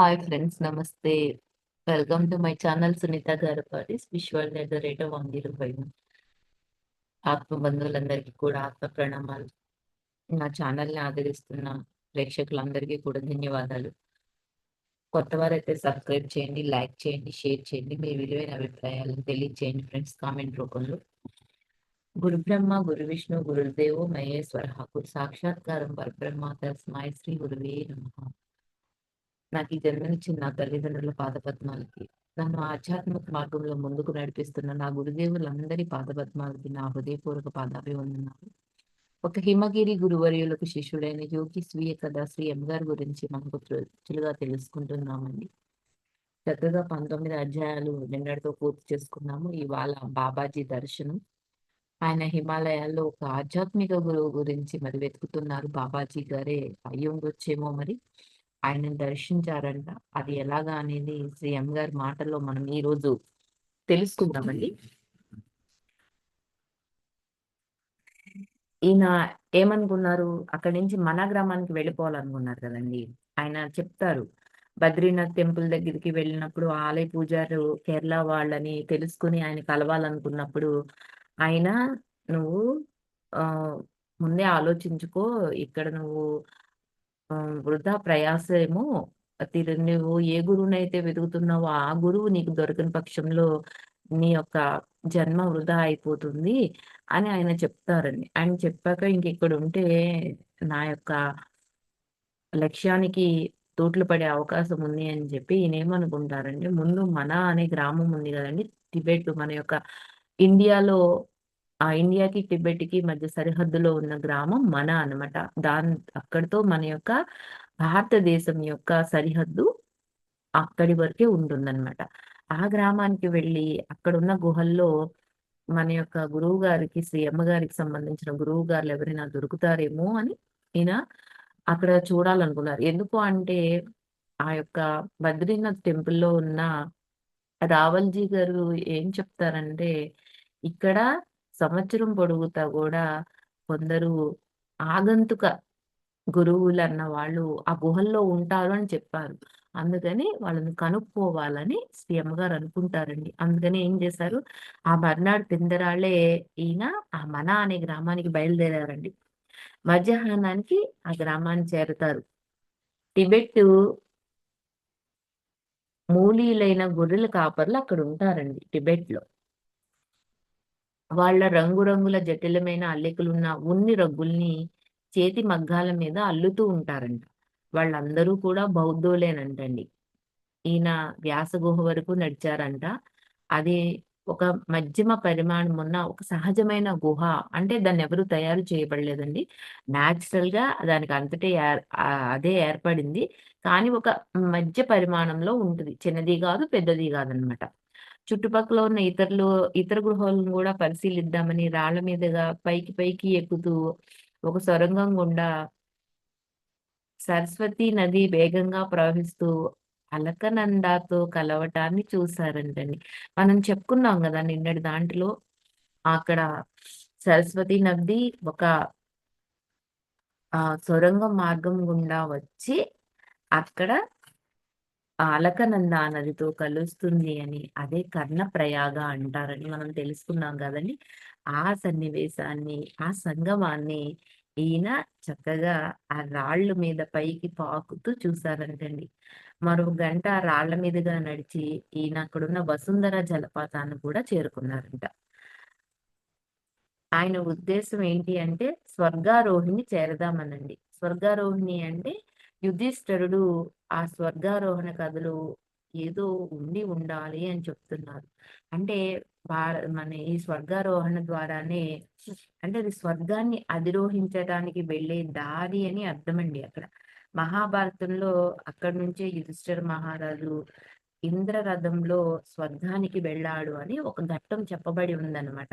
Hi friends నమస్తే. Welcome to my channel Sunitha garu patties విశ్వల్ at the rate of one zero five ఆత్మ బంధువులందరికీ కూడా ఆత్మ ప్రణామాలు. నా ఛానల్ని ఆదరిస్తున్న ప్రేక్షకులందరికీ కూడా ధన్యవాదాలు. కొత్త వారైతే సబ్స్క్రైబ్ చేయండి లైక్ చేయండి షేర్ చేయండి. మీ విలువైన అభిప్రాయాలను తెలియజేయండి ఫ్రెండ్స్ కామెంట్ రూపంలో. గురు బ్రహ్మ గురు విష్ణు గురుదేవో మహేశ్వర గురు సాక్షాత్కారం పరబ్రహ్మ తస్మాయ శ్రీ గురువే నమః. నాకు ఈ జన్మనిచ్చిన నా తల్లిదండ్రుల పాదపద్మాలకి నన్ను ఆధ్యాత్మిక మార్గంలో ముందుకు నడిపిస్తున్న నా గురుదేవులందరి పాదపద్మాలకి నా హృదయపూర్వక పాదాభివందనాలు. ఒక హిమగిరి గురువర్యులకు శిష్యుడైన యోగి స్వీయ కథ శ్రీ ఎం గారి గురించి మనకు చులుగా తెలుసుకుంటున్నామండి. చక్కగా పంతొమ్మిది అధ్యాయాలు నిన్నటితో పూర్తి చేసుకున్నాము. ఇవాళ బాబాజీ దర్శనం. ఆయన హిమాలయాల్లో ఒక ఆధ్యాత్మిక గురువు గురించి మరి వెతుకుతున్నారు. బాబాజీ గారే అయ్యి ఉండొచ్చేమో మరి. ఆయనను దర్శించారంట. అది ఎలాగా అనేది సీఎం గారి మాటల్లో మనం ఈ రోజు తెలుసుకుందామండి. ఈయన ఏమనుకున్నారు? అక్కడి నుంచి మన గ్రామానికి వెళ్ళిపోవాలనుకున్నారు కదండి. ఆయన చెప్తారు. బద్రీనాథ్ టెంపుల్ దగ్గరికి వెళ్ళినప్పుడు ఆలయ పూజారు కేరళ వాళ్ళని తెలుసుకుని ఆయన కలవాలనుకున్నప్పుడు ఆయన నువ్వు ఆ ముందే ఆలోచించుకో. ఇక్కడ నువ్వు వృధా ప్రయాసమో తీరు నువ్వు ఏ గురువునైతే వెతుకుతున్నావో ఆ గురువు నీకు దొరకని పక్షంలో నీ యొక్క జన్మ వృధా అయిపోతుంది అని ఆయన చెప్తారండి. ఆయన చెప్పాక ఇంక ఇక్కడ ఉంటే నా యొక్క లక్ష్యానికి తోట్లు పడే అవకాశం ఉంది అని చెప్పి ఈయన ఏమనుకుంటారండి ముందు మన అనే గ్రామం ఉంది కదండి టిబెట్ మన యొక్క ఇండియాలో ఆ ఇండియాకి టిబెట్కి మధ్య సరిహద్దులో ఉన్న గ్రామం మన అనమాట దాని అక్కడితో మన యొక్క భారతదేశం యొక్క సరిహద్దు అక్కడి వరకే ఉంటుందన్నమాట. ఆ గ్రామానికి వెళ్ళి అక్కడున్న గుహల్లో మన యొక్క గురువు గారికి శ్రీ అమ్మగారికి సంబంధించిన గురువు గారు ఎవరైనా దొరుకుతారేమో అని ఈయన అక్కడ చూడాలనుకున్నారు. ఎందుకు అంటే ఆ యొక్క బద్రీనాథ్ టెంపుల్లో ఉన్న రావల్జీ గారు ఏం చెప్తారంటే ఇక్కడ సంవత్సరం పొడుగుతా కూడా కొందరు ఆగంతుక గురువులు అన్న వాళ్ళు ఆ గుహల్లో ఉంటారు అని చెప్పారు. అందుకని వాళ్ళని కనుక్కోవాలని సీఎం గారు అనుకుంటారండి. అందుకని ఏం చేశారు? ఆ మర్నాడు పిందరాళ్ళే ఈయన ఆ మన అనే గ్రామానికి బయలుదేరారండి. మధ్యాహ్నానికి ఆ గ్రామాన్ని చేరుతారు. టిబెట్ మూలీలైన గొర్రెల కాపర్లు అక్కడ ఉంటారండి టిబెట్లో వాళ్ళ రంగురంగుల జటిలమైన అల్లికలున్న ఉన్ని రగ్గుల్ని చేతి మగ్గాల మీద అల్లుతూ ఉంటారంట. వాళ్ళందరూ కూడా బౌద్ధులేనంటండి. ఈయన వ్యాస గుహ వరకు నడిచారంట. అది ఒక మధ్యమ పరిమాణం ఉన్న ఒక సహజమైన గుహ. అంటే దాన్ని ఎవరు తయారు చేయబడలేదండి. న్యాచురల్గా దానికి అంతటే అదే ఏర్పడింది. కానీ ఒక మధ్య పరిమాణంలో ఉంటుంది. చిన్నది కాదు పెద్దది కాదనమాట. చుట్టుపక్కల ఉన్న ఇతరులు ఇతర గృహాలను కూడా పరిశీలిద్దామని రాళ్ళ మీదుగా పైకి పైకి ఎక్కుతూ ఒక సొరంగం గుండా సరస్వతి నది వేగంగా ప్రవహిస్తూ అలకనందాతో కలవటాన్ని చూసారంటండి మనం చెప్పుకున్నాం కదా నిన్నటి దాంట్లో అక్కడ సరస్వతి నది ఒక ఆ సొరంగం మార్గం గుండా వచ్చి అక్కడ అలకనంద నదితో కలుస్తుంది అని అదే కర్ణ ప్రయాగ అంటారని మనం తెలుసుకున్నాం కదండి. ఆ సన్నివేశాన్ని ఆ సంగమాన్ని ఈయన చక్కగా ఆ రాళ్ళ మీద పైకి పాకుతూ చూసారంటండి మరో గంట రాళ్ళ మీదుగా నడిచి ఈయన అక్కడున్న వసుంధర జలపాతాన్ని కూడా చేరుకున్నారంట. ఆయన ఉద్దేశం ఏంటి అంటే స్వర్గారోహిణి చేరదామనండి. స్వర్గారోహిణి అంటే యుధిష్ఠరుడు ఆ స్వర్గారోహణ కథలు ఏదో ఉండి ఉండాలి అని చెప్తున్నారు. అంటే మన ఈ స్వర్గారోహణ ద్వారానే అంటే అది స్వర్గాన్ని అధిరోహించడానికి వెళ్ళే దారి అని అర్థమండి అక్కడ. మహాభారతంలో అక్కడి నుంచే యుధిష్ఠర్ మహారాజు ఇంద్రరథంలో స్వర్గానికి వెళ్ళాడు అని ఒక ఘట్టం చెప్పబడి ఉందన్నమాట.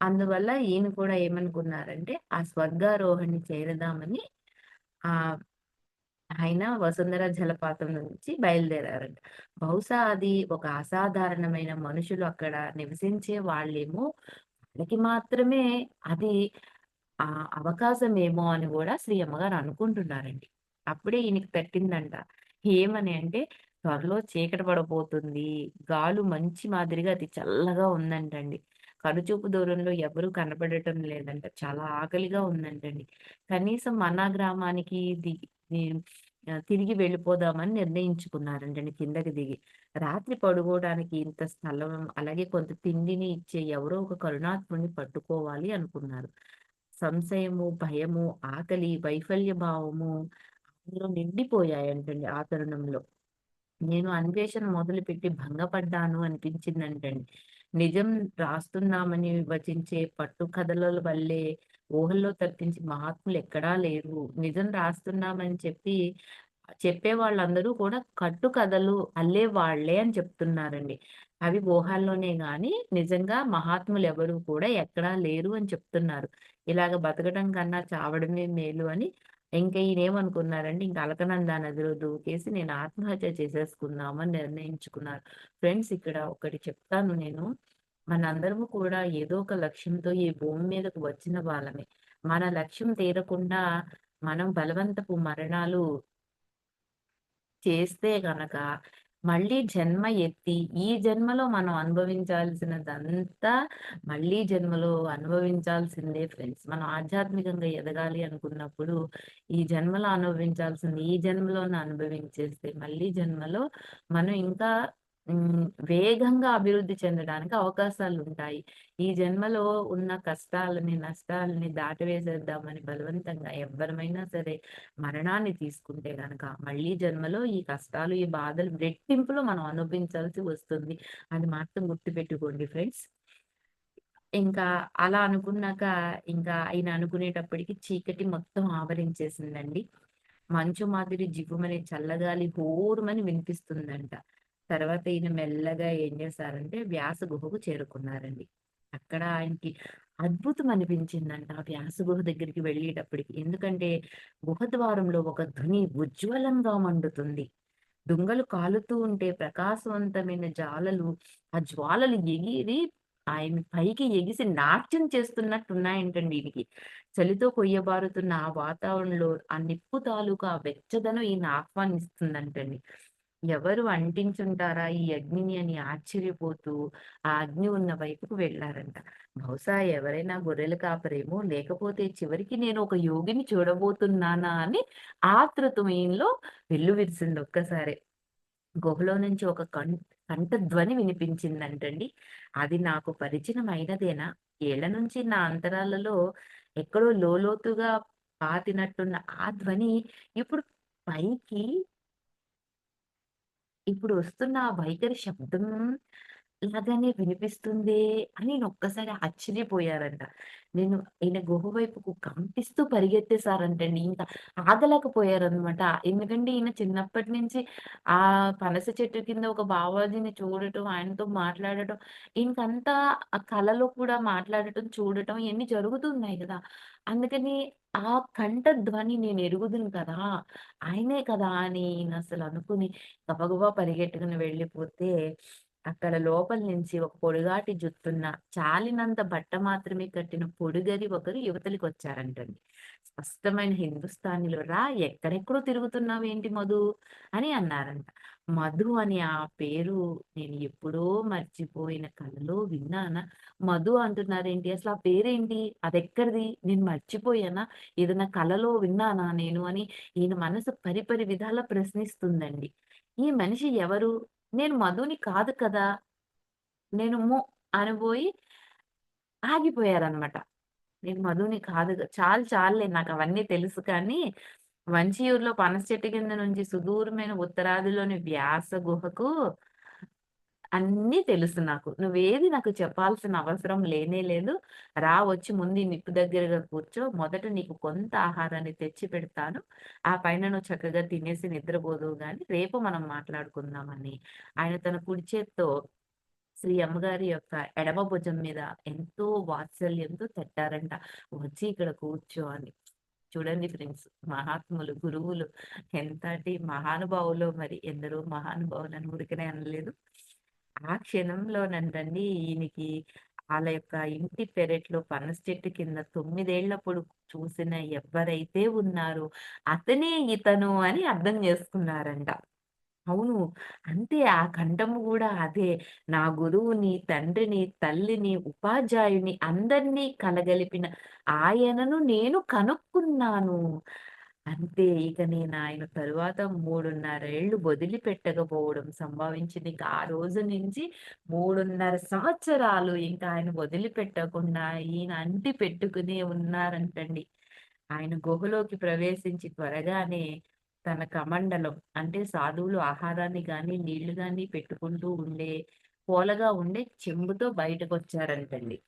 అందువల్ల ఈయన కూడా ఏమనుకున్నారంటే ఆ స్వర్గారోహణి చేరదామని ఆ ఆయన వసుంధర జలపాతం నుంచి బయలుదేరారంట బహుశా అది ఒక అసాధారణమైన మనుషులు అక్కడ నివసించే వాళ్ళేమో వాళ్ళకి మాత్రమే అది ఆ అవకాశం ఏమో అని కూడా శ్రీ అమ్మగారు అనుకుంటున్నారండి అప్పుడే ఈయనకి పెట్టిందంట ఏమని అంటే, త్వరలో చీకటి పడబోతుంది. గాలు మంచి మాదిరిగా అది చల్లగా ఉందంటండి. కనుచూపు దూరంలో ఎవరూ కనపడటం లేదంట. చాలా ఆకలిగా ఉందంటండి. కనీసం మన గ్రామానికి ది తిరిగి వెళ్ళిపోదామని నిర్ణయించుకున్నారంటండి కిందకి దిగి. రాత్రి పడుకోవడానికి ఇంత స్థలం, అలాగే కొంత తిండిని ఇచ్చే ఎవరో ఒక కరుణాత్ముడిని పట్టుకోవాలి అనుకున్నారు. సంశయము, భయము, ఆకలి, వైఫల్య భావము అందులో నిండిపోయాయంటండి ఆ తరుణంలో. నేను అన్వేషణ మొదలుపెట్టి భంగపడ్డాను అనిపించిందంటండి. నిజం రాస్తున్నామని వచించే పట్టు కథల వల్లే ఊహల్లో తప్పించి మహాత్ములు ఎక్కడా లేరు. నిజం రాస్తున్నామని చెప్పి చెప్పే వాళ్ళందరూ కూడా కట్టు కథలు అల్లే వాళ్ళే అని చెప్తున్నారండి. అవి ఊహల్లోనే గాని నిజంగా మహాత్ములు ఎవరు కూడా ఎక్కడా లేరు అని చెప్తున్నారు. ఇలాగ బతకడం కన్నా చావడమే మేలు అని ఇంక ఈయనేమనుకున్నారంటే ఇంకా అలకనందా నదిలో దూకేసి నేను ఆత్మహత్య చేసేసుకుందామని నిర్ణయించుకున్నారు. ఫ్రెండ్స్ ఇక్కడ ఒకటి చెప్తాను నేను. మనందరము కూడా ఏదో ఒక లక్ష్యంతో ఈ భూమి మీదకు వచ్చిన వాళ్ళమే. మన లక్ష్యం తీరకుండా మనం బలవంతపు మరణాలు చేస్తే గనక మళ్ళీ జన్మ ఎత్తి ఈ జన్మలో మనం అనుభవించాల్సినదంతా మళ్ళీ జన్మలో అనుభవించాల్సిందే ఫ్రెండ్స్. మనం ఆధ్యాత్మికంగా ఎదగాలి అనుకున్నప్పుడు ఈ జన్మలో అనుభవించాల్సింది ఈ జన్మలోనే అనుభవించేస్తే మళ్ళీ జన్మలో మనం ఇంకా వేగంగా అభివృద్ధి చెందడానికి అవకాశాలు ఉంటాయి ఈ జన్మలో ఉన్న కష్టాలని, నష్టాలని దాటవేసేద్దామని బలవంతంగా ఎవరమైనా సరే మరణాన్ని తీసుకుంటే గనక మళ్ళీ జన్మలో ఈ కష్టాలు, ఈ బాధలు రెట్టింపులో మనం అనుభవించాల్సి వస్తుంది. అది మాత్రం గుర్తుపెట్టుకోండి ఫ్రెండ్స్. ఇంకా అలా అనుకున్నాక ఇంకా ఆయన అనుకునేటప్పటికి చీకటి మొత్తం ఆవరించేసిందండి. మంచు మాదిరి జివ్వుమనే చల్లగాలి హోరుమని వినిపిస్తుందంట. తర్వాత ఈయన మెల్లగా ఏం చేశారంటే వ్యాస గుహకు చేరుకున్నారండి. అక్కడ ఆయనకి అద్భుతం అనిపించిందంట. ఆ వ్యాస గుహ దగ్గరికి వెళ్ళేటప్పటికి. ఎందుకంటే గుహ ద్వారంలో ఒక ధ్వని ఉజ్వలంగా మండుతుంది. దుంగలు కాలుతూ ఉంటే ప్రకాశవంతమైన జాలలు, ఆ జ్వాలలు ఎగిరి ఆయన పైకి ఎగిసి నాట్యం చేస్తున్నట్టున్నాయంటండి ఈయనకి. చలితో కొయ్యబారుతున్న ఆ వాతావరణంలో ఆ నిప్పు తాలూకా ఆ వెచ్చదనం ఈయన ఆహ్వానిస్తుందంటండి. ఎవరు అంటించుంటారా ఈ అగ్నిని అని ఆశ్చర్యపోతూ ఆ అగ్ని ఉన్న వైపుకు వెళ్ళారంట. బహుశా ఎవరైనా గొర్రెలు కాపరేమో లేకపోతే చివరికి నేను ఒక యోగిని చూడబోతున్నానా అని ఆతృతమయంలో వెల్లు విరిసింది ఒక్కసారి గుహలో నుంచి ఒక కం కంఠధ్వని వినిపించిందంటండి. అది నాకు పరిచినమైనదేనా? ఏళ్ళ నుంచి నా అంతరాలలో ఎక్కడో లోలోతుగా పాతినట్టున్న ఆ ధ్వని ఇప్పుడు పైకి ఇప్పుడు వస్తున్న ఆ వైఖరి శబ్దం లాగానే వినిపిస్తుందే అని నేను ఒక్కసారి ఆశ్చర్యపోయారంట. నేను ఈయన గుహ వైపుకు కంపిస్తూ పరిగెత్తేసారంటండి. ఇంకా ఆగలేకపోయారనమాట. ఎందుకంటే ఈయన చిన్నప్పటి నుంచి ఆ పనస చెట్టు కింద ఒక బావాజీని చూడటం, ఆయనతో మాట్లాడటం, ఈయనకంతా ఆ కలలో కూడా మాట్లాడటం, చూడటం ఇయన్నీ జరుగుతున్నాయి గదా! అందుకని ఆ కంఠధ్వని నేను ఎరుగుదును కదా! ఆయనే కదా! అని ఈయనసలు అనుకుని గబగబా పరిగెట్టుకుని వెళ్ళిపోతే, అక్కడ లోపల నుంచి ఒక పొడుగాటి జుత్తున్న, చాలినంత బట్ట మాత్రమే కట్టిన పొడుగది ఒకరు యువతలికొచ్చారంటండి. స్పష్టమైన హిందుస్థానీలో "రా ఎక్కడెక్కడో తిరుగుతున్నావు ఏంటి మధు" అని అన్నారంట. మధు అని ఆ పేరు నేను ఎప్పుడో మర్చిపోయిన కలలో విన్నానా? మధు అంటున్నారేంటి? అసలు ఆ పేరేంటి? అదెక్కడిది? నేను మర్చిపోయానా? ఏదైనా కలలో విన్నానా నేను? అని ఈయన మనసు పరిపరి విధాలా ప్రశ్నిస్తుందండి. ఈ మనిషి ఎవరు? నేను మధుని కాదు కదా! నేను ము అనబోయి ఆగిపోయారనమాట. నేను మధుని కాదు చాలు చాలు చాలులే నాకవన్నీ తెలుసు కానీ, వంచియూరులో పనస చెట్టు కింద నుంచి సుదూరమైన ఉత్తరాదిలోని వ్యాస గుహకు అన్నీ తెలుసు నాకు. నువ్వేది నాకు చెప్పాల్సిన అవసరం లేనే లేదు. రా వచ్చి ముందు నిప్పు దగ్గరగా కూర్చో. మొదట నీకు కొంత ఆహారాన్ని తెచ్చి పెడతాను. ఆ పైన నువ్వు చక్కగా తినేసి నిద్రపోదువు కానీ రేపు మనం మాట్లాడుకుందామని ఆయన తన కుడి చేత్తో శ్రీ అమ్మగారి యొక్క ఎడమ భుజం మీద ఎంతో వాత్సల్యంతో తట్టారంట. వచ్చి ఇక్కడ కూర్చో అని. చూడండి ఫ్రెండ్స్ మహాత్ములు, గురువులు ఎంతటి మహానుభావులు మరి ఎందరో మహానుభావులని ఊరికనే అనలేదు. ఆ క్షణంలోనంటండి ఈయనకి ఆళ్ళ యొక్క ఇంటి పెరట్లో పనస చెట్టు కింద తొమ్మిదేళ్ళప్పుడు చూసిన ఎవ్వరైతే ఉన్నారో అతనే ఇతను అని అర్థం చేసుకున్నారంట. అవును. అంతే ఆ కంఠము గూడా అదే. నా గురువుని, తండ్రిని, తల్లిని, ఉపాధ్యాయుని అందరినీ కలగలిపిన ఆయనను నేను కనుక్కున్నాను. అంతే ఇక నేను ఆయన తరువాత మూడున్నరేళ్ళు వదిలిపెట్టకపోవడం సంభవించింది. ఇంకా ఆ రోజు నుంచి 3:30 సంవత్సరాలు ఇంకా ఆయన వదిలిపెట్టకుండా ఈయన అంటి పెట్టుకునే ఉన్నారంటండి. ఆయన గుహలోకి ప్రవేశించి త్వరగానే తన కమండలం అంటే సాధువులు ఆహారాన్ని కానీ నీళ్ళు కానీ పెట్టుకుంటూ ఉండే పోలగా ఉండే చెంబుతో బయటకొచ్చారంటండి.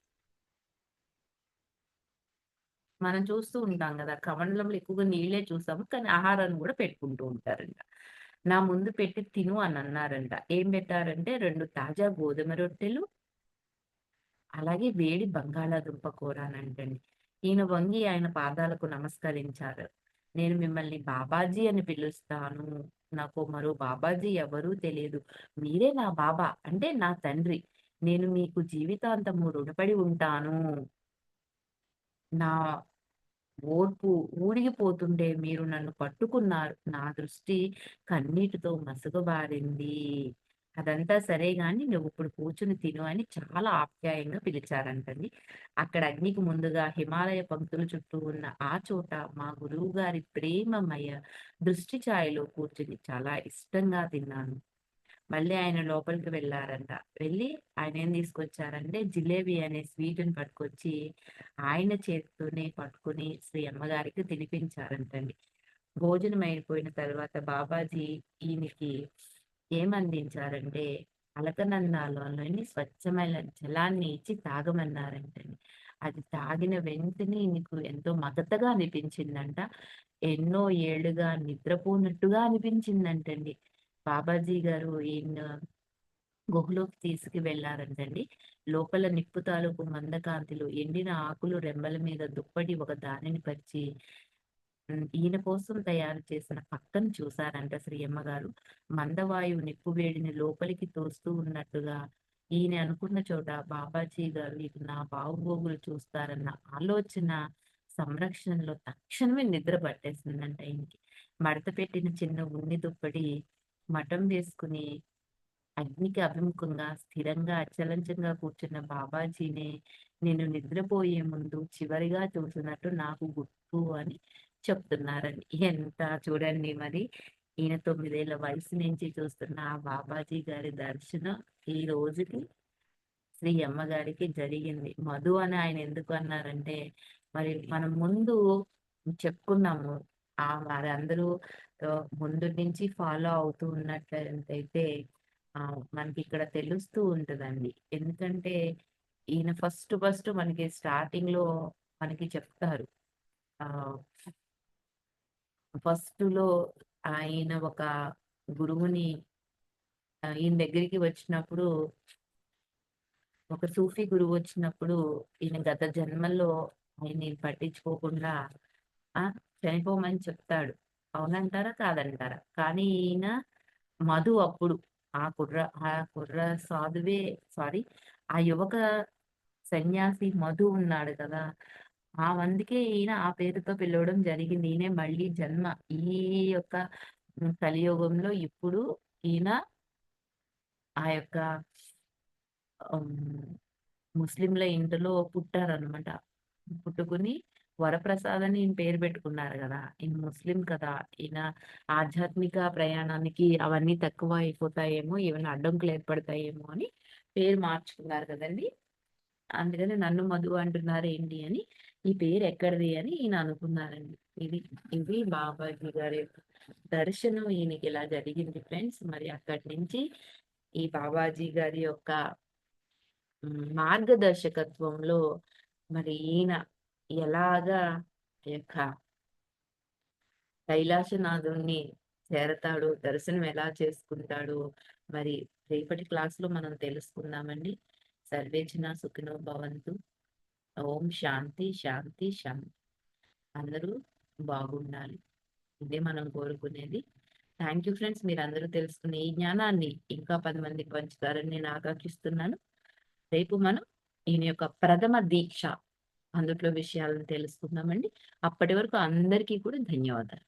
మనం చూస్తూ ఉంటాం కదా కమండలంలో ఎక్కువగా నీళ్ళే చూసాము. కానీ ఆహారాన్ని కూడా పెట్టుకుంటూ ఉంటారంట. నా ముందు పెట్టి తిను అని అన్నారంట. ఏం పెట్టారంటే రెండు తాజా గోధుమ రొట్టెలు, అలాగే వేడి బంగాళాదుంప కూర అని అంటండి ఈయన వంగి ఆయన పాదాలకు నమస్కరించారు. నేను మిమ్మల్ని బాబాజీ అని పిలుస్తాను. నాకు మరో బాబాజీ ఎవరూ తెలియదు. మీరే నా బాబా అంటే నా తండ్రి. నేను మీకు జీవితాంతము రుణపడి ఉంటాను. నా ఓర్పు ఊడిగిపోతుంటే మీరు నన్ను పట్టుకున్నారు. నా దృష్టి కన్నీటితో మసుగబారింది అదంతా సరే గాని నువ్విప్పుడు కూర్చుని తిను అని చాలా ఆప్యాయంగా పిలిచారంటండి. అక్కడ అగ్నికి ముందుగా హిమాలయ పంక్తుల చుట్టూ ఉన్న ఆ చోట మా గురువు గారి ప్రేమమయ దృష్టి ఛాయలో కూర్చుని చాలా ఇష్టంగా తిన్నాను. మళ్ళీ ఆయన లోపలికి వెళ్ళారంట వెళ్ళి ఆయన ఏం తీసుకొచ్చారంటే జిలేబీ అనే స్వీట్ని పట్టుకొచ్చి ఆయన చేతితోనే పట్టుకొని శ్రీ అమ్మగారికి తినిపించారంటండి. భోజనం అయిపోయిన తర్వాత బాబాజీ ఈయనకి ఏమందించారంటే అలకనందాలోని స్వచ్ఛమైన జలాన్ని ఇచ్చి తాగమన్నారంటండి. అది తాగిన వెంటనే ఈయనకు ఎంతో మగతగా అనిపించిందంట. ఎన్నో ఏళ్ళుగా నిద్రపోనట్టుగా అనిపించిందంటండి. బాబాజీ గారు ఈయన గుహలోకి తీసుకు వెళ్ళారంటండి. లోపల నిప్పు తాలూకు మందకాంతిలో ఎండిన ఆకులు రెమ్మల మీద దుప్పటి ఒక దానిని పరిచి ఈయన కోసం తయారు చేసిన పక్కను చూసారంట శ్రీ అమ్మగారు. మందవాయువు నిప్పు వేడిని లోపలికి తోస్తూ ఉన్నట్టుగా ఈయన అనుకున్న చోట బాబాజీ గారు ఇక నా బావుబోగులు చూస్తారన్న ఆలోచన సంరక్షణలో తక్షణమే నిద్ర పట్టేసిందంట ఈయనకి. మడత పెట్టిన చిన్న ఉన్ని దుప్పటి మఠం వేసుకుని అగ్నికి అభిముఖంగా స్థిరంగా అచలంచంగా కూర్చున్న బాబాజీనే నేను నిద్రపోయే ముందు చివరిగా చూసినట్టు నాకు గుర్తు అని చెప్తున్నారండి. ఎంత చూడండి మరి ఈయన తొమ్మిదేళ్ళ వయసు నుంచి చూస్తున్న ఆ బాబాజీ గారి దర్శనం ఈ రోజుకి శ్రీ అమ్మగారికి జరిగింది. మధు అని ఆయన ఎందుకు అన్నారంటే మరి మనం ముందు చెప్పుకున్నాము. ఆ వారందరూ ముందు నుంచి ఫాలో అవుతూ ఉన్నట్లయితే మనకి ఇక్కడ తెలుస్తూ ఉంటదండి. ఎందుకంటే ఈయన ఫస్ట్ ఫస్ట్ మనకి స్టార్టింగ్లో మనకి చెప్తారు. ఫస్ట్లో ఆయన ఒక గురువుని ఈయన దగ్గరికి వచ్చినప్పుడు ఒక సూఫీ గురువు వచ్చినప్పుడు ఈయన గత జన్మల్లో ఆయన్ని పట్టించుకోకుండా ఆ! చనిపోమని చెప్తాడు. అవునంటారా? కాదంటారా? కానీ ఈయన మధు అప్పుడు ఆ కుర్ర ఆ కుర్ర సాధువే సారీ ఆ యువక సన్యాసి మధు ఉన్నాడు కదా! ఆ అందుకే ఈయన ఆ పేరుతో పిలవడం జరిగింది. ఈయనే మళ్ళీ జన్మ ఈ యొక్క కలియుగంలో ఇప్పుడు ఈయన ఆ యొక్క ముస్లింల ఇంటిలో పుట్టారనమాట. పుట్టుకొని వరప్రసాద్ అని ఈయన పేరు పెట్టుకున్నారు కదా ఈయన ముస్లిం కదా! ఈయన ఆధ్యాత్మిక ప్రయాణానికి అవన్నీ తక్కువ అయిపోతాయేమో, ఏమైనా అడ్డంకులు ఏర్పడతాయేమో అని పేరు మార్చుకున్నారు కదండి అందుకని నన్ను మధు అంటున్నారేంటి అని, ఈ పేరు ఎక్కడిది అని ఈయన అనుకున్నారండి. ఇది, ఇది బాబాజీ గారి యొక్క దర్శనం ఈయనకి ఇలా జరిగింది ఫ్రెండ్స్. మరి అక్కడి నుంచి ఈ బాబాజీ గారి యొక్క మార్గదర్శకత్వంలో మరి ఈయన ఎలాగా ఆ యొక్క కైలాసనాథుణ్ణి చేరతాడు దర్శనం ఎలా చేసుకుంటాడో, మరి రేపటి క్లాస్‌లో మనం తెలుసుకుందామండి. సర్వే సుఖినో భవంతు. ఓం శాంతి, శాంతి, శాంతి. అందరూ బాగుండాలి. ఇదే మనం కోరుకునేది. Thank you friends. మీరు అందరూ తెలుసుకునే ఈ జ్ఞానాన్ని ఇంకా పది మందికి పంచుతారని నేను ఆకాంక్షిస్తున్నాను. రేపు మనం ఈయన యొక్క ప్రథమ దీక్ష అందుట్లో విషయాలను తెలుసుకుందామండి. అప్పటి వరకు అందరికీ కూడా ధన్యవాదాలు.